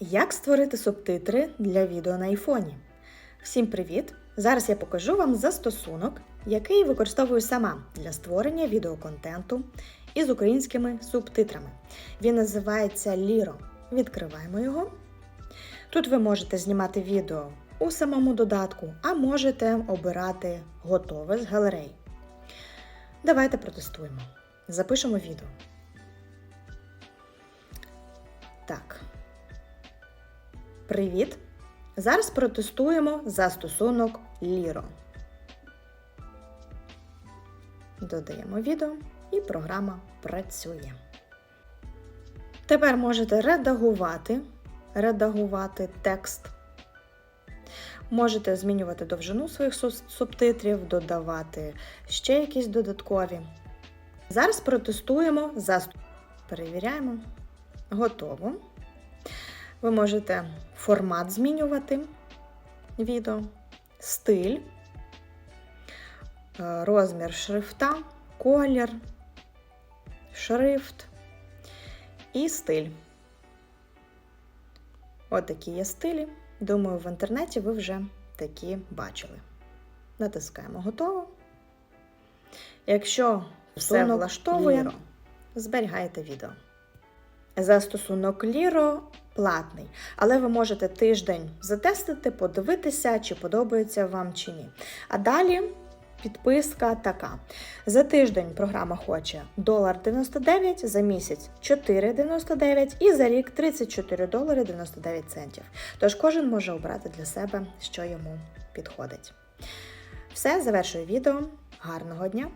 Як створити субтитри для відео на айфоні? Всім привіт! Зараз я покажу вам застосунок, який використовую сама для створення відеоконтенту із українськими субтитрами. Він називається Liro. Відкриваємо його. Тут ви можете знімати відео у самому додатку, а можете обирати готове з галереї. Давайте протестуємо. Запишемо відео. Так. Привіт! Зараз протестуємо застосунок Liro. Додаємо відео і програма працює. Тепер можете редагувати, редагувати текст. Можете змінювати довжину своїх субтитрів, додавати ще якісь додаткові. Зараз протестуємо застосунок. Перевіряємо. Готово. Ви можете формат змінювати відео, стиль, е, розмір шрифта, колір, шрифт і стиль. От такі є стилі. Думаю, в інтернеті ви вже такі бачили. Натискаємо готово. Якщо все влаштовує, Liro. зберігаєте відео. Застосунок Liro платний, але ви можете тиждень затестити, подивитися, чи подобається вам чи ні. А далі підписка така: за тиждень програма хоче долар 99, за місяць 4,99 і за рік 34 долари 99 центів. Тож кожен може обрати для себе, що йому підходить. Все, завершую відео. Гарного дня!